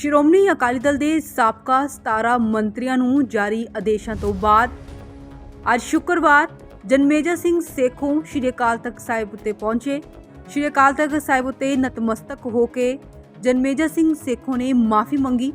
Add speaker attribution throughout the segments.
Speaker 1: ਸ਼੍ਰੋਮਣੀ ਅਕਾਲੀ ਦਲ ਦੇ ਸਾਬਕਾ 17 ਮੰਤਰੀਆਂ ਨੂੰ ਜਾਰੀ ਆਦੇਸ਼ਾਂ ਤੋਂ ਬਾਅਦ ਅੱਜ ਸ਼ੁੱਕਰਵਾਰ ਜਨਮੇਜਾ ਸਿੰਘ ਸੇਖੋਂ ਸ਼੍ਰੀ ਅਕਾਲ ਤਖਤ ਸਾਹਿਬ ਉੱਤੇ ਪਹੁੰਚੇ। ਸ਼੍ਰੀ ਅਕਾਲ ਤਖਤ ਸਾਹਿਬ ਉੱਤੇ ਨਤਮਸਤਕ ਹੋ ਕੇ ਜਨਮੇਜਾ ਸਿੰਘ ਸੇਖੋਂ ਨੇ ਮਾਫੀ ਮੰਗੀ।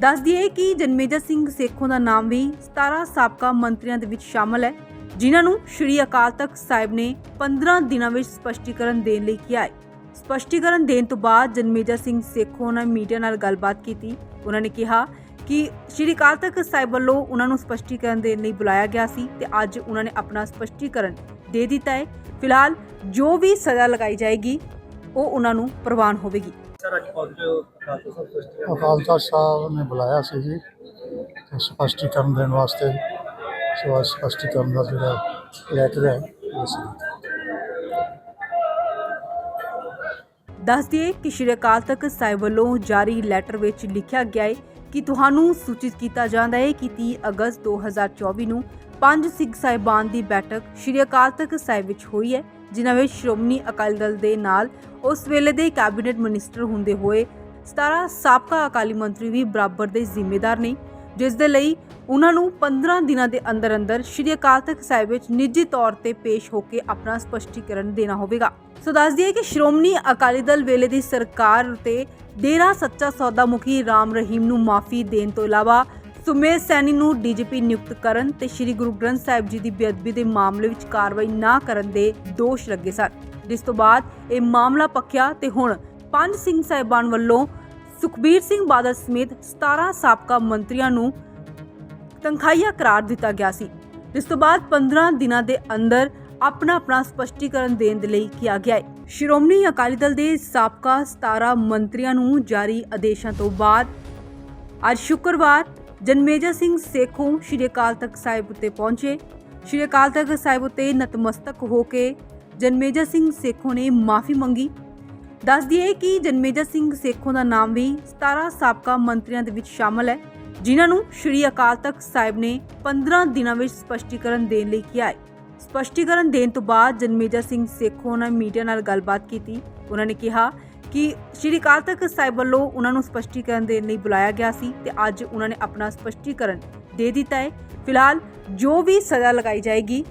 Speaker 1: ਦੱਸ ਦਈਏ ਕਿ ਜਨਮੇਜਾ ਸਿੰਘ ਸੇਖੋਂ ਦਾ ਨਾਮ ਵੀ 17 ਸਾਬਕਾ ਮੰਤਰੀਆਂ ਦੇ ਵਿੱਚ ਸ਼ਾਮਲ ਹੈ, ਜਿਨ੍ਹਾਂ ਨੂੰ ਸ਼੍ਰੀ ਅਕਾਲ ਤਖਤ ਸਾਹਿਬ ਨੇ 15 ਦਿਨਾਂ ਵਿੱਚ ਸਪਸ਼ਟੀਕਰਨ ਦੇਣ ਲਈ ਕਿਹਾ ਹੈ। ਸਪਸ਼ਟੀਕਰਨ ਦੇਣ ਤੋਂ ਬਾਅਦ ਜਨਮੇਜਾ ਸਿੰਘ ਸੇਖੋਂ ਨੇ ਮੀਡੀਆ ਨਾਲ ਗੱਲਬਾਤ ਕੀਤੀ। ਉਹਨਾਂ ਨੇ ਕਿਹਾ ਕਿ ਸ਼੍ਰੀ ਅਕਾਲ ਤਖਤ ਸਾਹਿਬ ਵੱਲੋਂ ਉਹਨਾਂ ਨੂੰ ਸਪਸ਼ਟੀਕਰਨ ਦੇਣ ਲਈ ਬੁਲਾਇਆ ਗਿਆ ਸੀ ਤੇ ਅੱਜ ਉਹਨਾਂ ਨੇ ਆਪਣਾ ਸਪਸ਼ਟੀਕਰਨ ਦੇ ਦਿੱਤਾ ਹੈ। ਫਿਲਹਾਲ ਜੋ ਵੀ ਸਜ਼ਾ ਲਗਾਈ ਜਾਏਗੀ ਉਹ ਉਹਨਾਂ ਨੂੰ ਪ੍ਰਵਾਨ ਹੋਵੇਗੀ।
Speaker 2: ਸਰ ਅੱਜ ਪਹੁੰਚੋ ਖਾਲਸਾ ਸਾਹਿਬ ਸਪਸ਼ਟੀਕਰਨ
Speaker 3: ਅਕਾਲ ਤਖਤ ਸਾਹਿਬ ਨੇ ਬੁਲਾਇਆ ਸੀ ਜੀ। ਸਪਸ਼ਟੀਕਰਨ ਦੇਣ ਵਾਸਤੇ ਸੋ ਸਪਸ਼ਟੀਕਰਨ ਦਾ ਜਿਹੜਾ ਲੈਟਰ ਹੈ ਉਹ ਸੀ
Speaker 1: ਦੱਸ ਦਈਏ ਕਿ ਸ਼੍ਰੀ ਅਕਾਲ ਤਖਤ ਸਾਹਿਬ ਵੱਲੋਂ ਜਾਰੀ ਲੈਟਰ ਵਿੱਚ ਲਿਖਿਆ ਗਿਆ ਹੈ ਕਿ ਤੁਹਾਨੂੰ ਸੂਚਿਤ ਕੀਤਾ ਜਾਂਦਾ ਹੈ ਕਿ 30 ਅਗਸਤ 2024 ਨੂੰ ਪੰਜ ਸਿੱਖ ਸਾਹਿਬਾਨ ਦੀ ਬੈਠਕ ਸ਼੍ਰੀ ਅਕਾਲ ਤਖਤ ਸਾਹਿਬ ਵਿੱਚ ਹੋਈ ਹੈ, ਜਿਨ੍ਹਾਂ ਵਿੱਚ ਸ਼੍ਰੋਮਣੀ ਅਕਾਲੀ ਦਲ ਦੇ ਨਾਲ ਉਸ ਵੇਲੇ ਦੇ ਕੈਬਨਿਟ ਮਿਨਿਸਟਰ ਹੁੰਦੇ ਹੋਏ 17 ਸਾਬਕਾ ਅਕਾਲੀ ਮੰਤਰੀ ਵੀ ਬਰਾਬਰ ਦੇ ਜ਼ਿੰਮੇਦਾਰ ਨੇ। ਜਿਸ ਦੇ ਲਈ ਉਹਨਾਂ ਨੂੰ 15 ਦਿਨਾਂ ਦੇ ਅੰਦਰ ਅੰਦਰ ਸ਼੍ਰੀ ਅਕਾਲ ਤਖਤ ਸਾਹਿਬ ਵਿੱਚ ਨਿੱਜੀ ਤੌਰ ਤੇ ਪੇਸ਼ ਹੋ ਕੇ ਆਪਣਾ ਸਪਸ਼ਟੀਕਰਨ ਦੇਣਾ ਹੋਵੇਗਾ। ਸੋ ਦੱਸ ਦਈਏ ਕਿ ਸ਼੍ਰੋਮਣੀ ਅਕਾਲੀ ਦਲ ਵੇਲੇ ਦੀ ਸਰਕਾਰ ਉਤੇ ਡੇਰਾ ਸੱਚਾ ਸੌਦਾ ਮੁਖੀ ਰਾਮ ਰਹੀਮ ਨੂੰ ਮਾਫੀ ਦੇਣ ਤੋਂ ਇਲਾਵਾ ਸੁਮੇਧ ਸੈਣੀ ਨੂੰ ਡੀਜੀਪੀ ਨਿਯੁਕਤ ਕਰਨ ਤੇ ਸ੍ਰੀ ਗੁਰੂ ਗ੍ਰੰਥ ਸਾਹਿਬ ਜੀ ਦੀ ਬੇਅਦਬੀ ਦੇ ਮਾਮਲੇ ਵਿੱਚ ਕਾਰਵਾਈ ਨਾ ਕਰਨ ਦੇ ਦੋਸ਼ ਲੱਗੇ ਸਨ। ਜਿਸ ਤੋਂ ਬਾਅਦ ਇਹ ਮਾਮਲਾ ਪੱਕਿਆ ਤੇ ਹੁਣ ਪੰਜ ਸਿੰਘ ਸਾਹਿਬਾਨ ਵੱਲੋਂ ਸੁਖਬੀਰ ਸਿੰਘ ਬਾਦਲ ਸਮੇਤ 17 ਸਾਬਕਾ ਮੰਤਰੀਆਂ ਨੂੰ ਤਨਖਾਹੀਆ ਕਰਾਰ ਦਿੱਤਾ ਗਿਆ ਸੀ। ਜਿਸ ਤੋਂ ਬਾਅਦ 15 ਦਿਨਾਂ ਦੇ ਅੰਦਰ ਆਪਣਾ ਆਪਣਾ ਸਪਸ਼ਟੀਕਰਨ ਦੇਣ ਦੇ ਲਈ ਕਿਹਾ ਗਿਆ ਹੈ। ਸ਼੍ਰੋਮਣੀ ਅਕਾਲੀ ਦਲ ਦੇ ਸਾਬਕਾ 17 ਮੰਤਰੀਆਂ ਨੂੰ ਜਾਰੀ ਆਦੇਸ਼ਾਂ ਤੋਂ ਬਾਅਦ ਅੱਜ ਸ਼ੁੱਕਰਵਾਰ ਜਨਮੇਜਾ ਸਿੰਘ ਸੇਖੋਂ ਸ਼੍ਰੀ ਅਕਾਲ ਤਖਤ ਸਾਹਿਬ ਉੱਤੇ ਪਹੁੰਚੇ। ਸ਼੍ਰੀ ਅਕਾਲ ਤਖਤ ਸਾਹਿਬ ਉੱਤੇ ਨਤਮਸਤਕ ਹੋ ਕੇ ਜਨਮੇਜਾ ਸਿੰਘ ਸੇਖੋਂ ਨੇ ਮਾਫੀ ਮੰਗੀ। ਦੱਸ ਦਈਏ ਕਿ ਜਨਮੇਜਾ ਸਿੰਘ ਸੇਖੋਂ ਦਾ ਨਾਮ ਵੀ 17 ਸਾਬਕਾ ਮੰਤਰੀਆਂ ਦੇ ਵਿੱਚ ਸ਼ਾਮਲ ਹੈ, ਜਿਨ੍ਹਾਂ ਨੂੰ ਸ਼੍ਰੀ ਅਕਾਲ ਤਖਤ ਸਾਹਿਬ ਨੇ 15 ਦਿਨਾਂ ਵਿੱਚ ਸਪਸ਼ਟੀਕਰਨ ਦੇਣ ਲਈ ਕਿਹਾ ਹੈ। ਸਪਸ਼ਟੀਕਰਨ ਦੇਣ ਤੋਂ ਬਾਅਦ ਜਨਮੇਜਾ ਸਿੰਘ ਸੇਖੋਂ ਨੇ ਮੀਡੀਆ ਨਾਲ ਗੱਲਬਾਤ ਕੀਤੀ। ਉਹਨਾਂ ਨੇ ਕਿਹਾ ਕਿ ਸ਼੍ਰੀ ਅਕਾਲ ਤਖਤ ਸਾਹਿਬ ਵੱਲੋਂ ਉਹਨਾਂ ਨੂੰ ਸਪਸ਼ਟੀਕਰਨ ਦੇਣ ਲਈ ਬੁਲਾਇਆ ਗਿਆ ਸੀ ਤੇ ਅੱਜ ਉਹਨਾਂ ਨੇ ਆਪਣਾ ਸਪਸ਼ਟੀਕਰਨ ਦੇ ਦਿੱਤਾ ਹੈ। ਫਿਲਹਾਲ ਜੋ ਵੀ ਸਜ਼ਾ ਲਗਾਈ ਜਾਏਗੀ,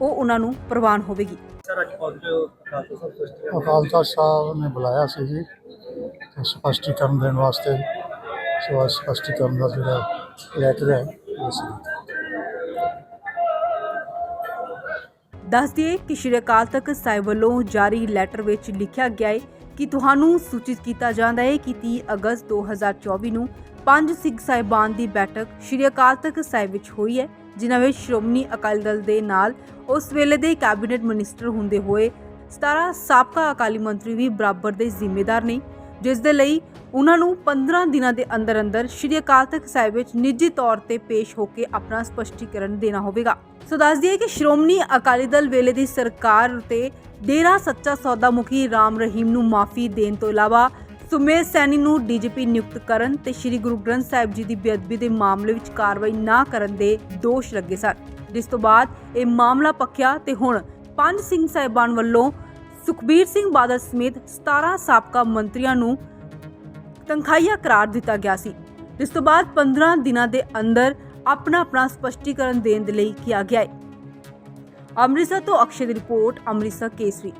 Speaker 1: ਉਹ ਉਹਨਾਂ ਨੂੰ ਪ੍ਰਵਾਨ ਹੋਵੇਗੀ।
Speaker 2: ਸਰ ਅੱਜ ਪਹੁੰਚੋ ਖਾਲਸਾ ਸਾਹਿਬ ਸਪਸ਼ਟੀਕਰਨ
Speaker 3: ਅਕਾਲ ਤਖਤ ਸਾਹਿਬ ਨੇ ਬੁਲਾਇਆ ਸੀ ਜੀ। ਸਪਸ਼ਟੀਕਰਨ ਦੇਣ ਵਾਸਤੇ ਸੋ ਸਪਸ਼ਟੀਕਰਨ ਦਾ ਜਿਹੜਾ ਲੈਟਰ ਹੈ ਉਹ ਸੀ
Speaker 1: ਦੱਸ ਦਈਏ ਕਿ ਸ਼੍ਰੀ ਅਕਾਲ ਤਖਤ ਸਾਹਿਬ ਵੱਲੋਂ ਜਾਰੀ ਲੈਟਰ ਵਿੱਚ ਲਿਖਿਆ ਗਿਆ ਹੈ ਕਿ ਤੁਹਾਨੂੰ ਸੂਚਿਤ ਕੀਤਾ ਜਾਂਦਾ ਹੈ ਕਿ 30 ਅਗਸਤ 2024 ਨੂੰ ਪੰਜ ਸਿੱਖ ਸਾਹਿਬਾਨ ਦੀ ਬੈਠਕ ਸ਼੍ਰੀ ਅਕਾਲ ਤਖਤ ਸਾਹਿਬ ਵਿੱਚ ਹੋਈ ਹੈ। ਜਿਨ੍ਹਾਂ ਵਿੱਚ ਸ਼੍ਰੋਮਣੀ ਅਕਾਲੀ ਦਲ ਦੇ ਨਾਲ ਉਸ ਵੇਲੇ ਦੇ ਕੈਬਨਿਟ ਮਿਨਿਸਟਰ ਹੁੰਦੇ ਹੋਏ 17 ਸਾਬਕਾ ਅਕਾਲੀ ਮੰਤਰੀ ਵੀ ਬਰਾਬਰ ਦੇ ਜ਼ਿੰਮੇਦਾਰ ਨੇ, ਜਿਸ ਦੇ ਲਈ ਉਹਨਾਂ ਨੂੰ 15 ਦਿਨਾਂ ਦੇ ਅੰਦਰ ਅੰਦਰ ਸ਼੍ਰੀ ਅਕਾਲ ਤਖਤ ਸਾਹਿਬ ਵਿੱਚ ਨਿੱਜੀ ਤੌਰ ਤੇ ਪੇਸ਼ ਹੋ ਕੇ ਆਪਣਾ ਸਪਸ਼ਟੀਕਰਨ ਦੇਣਾ ਹੋਵੇਗਾ। ਸੋ ਦੱਸ ਦਈਏ ਕਿ ਸ਼੍ਰੋਮਣੀ ਅਕਾਲੀ ਦਲ ਵੇਲੇ ਦੀ ਸਰਕਾਰ ਉਤੇ ਡੇਰਾ ਸੱਚਾ ਸੌਦਾ ਮੁਖੀ ਰਾਮ ਰਹੀਮ ਨੂੰ ਮਾਫੀ ਦੇਣ ਤੋਂ ਇਲਾਵਾ ਸੁਮੇਧ ਸੈਣੀ ਨੂੰ ਡੀਜੀਪੀ ਨਿਯੁਕਤ ਕਰਨ ਤੇ ਸ੍ਰੀ ਗੁਰੂ ਗ੍ਰੰਥ ਸਾਹਿਬ ਜੀ ਦੀ ਬੇਅਦਬੀ ਦੇ ਮਾਮਲੇ ਵਿੱਚ ਕਾਰਵਾਈ ਨਾ ਕਰਨ ਦੇ ਦੋਸ਼ ਲੱਗੇ ਸਨ। ਜਿਸ ਤੋਂ ਬਾਅਦ ਇਹ ਮਾਮਲਾ ਪੱਕਿਆ ਤੇ ਹੁਣ ਪੰਜ ਸਿੰਘ ਸਾਹਿਬਾਨ ਵੱਲੋਂ ਸੁਖਬੀਰ ਸਿੰਘ ਬਾਦਲ ਸਮੇਤ 17 ਸਾਬਕਾ ਮੰਤਰੀਆਂ ਨੂੰ ਤਨਖਾਹੀਆ ਕਰਾਰ ਦਿੱਤਾ ਗਿਆ ਸੀ। ਜਿਸ ਤੋਂ ਬਾਅਦ 15 ਦਿਨਾਂ ਦੇ ਅੰਦਰ ਆਪਣਾ ਆਪਣਾ ਸਪਸ਼ਟੀਕਰਨ ਦੇਣ ਦੇ ਲਈ ਕਿਹਾ ਗਿਆ ਹੈ। ਅੰਮ੍ਰਿਤਸਰ ਤੋਂ ਅਕਸ਼ੇ ਦੀ ਰਿਪੋਰਟ, ਅੰਮ੍ਰਿਤਸਰ ਕੇਸਰੀ।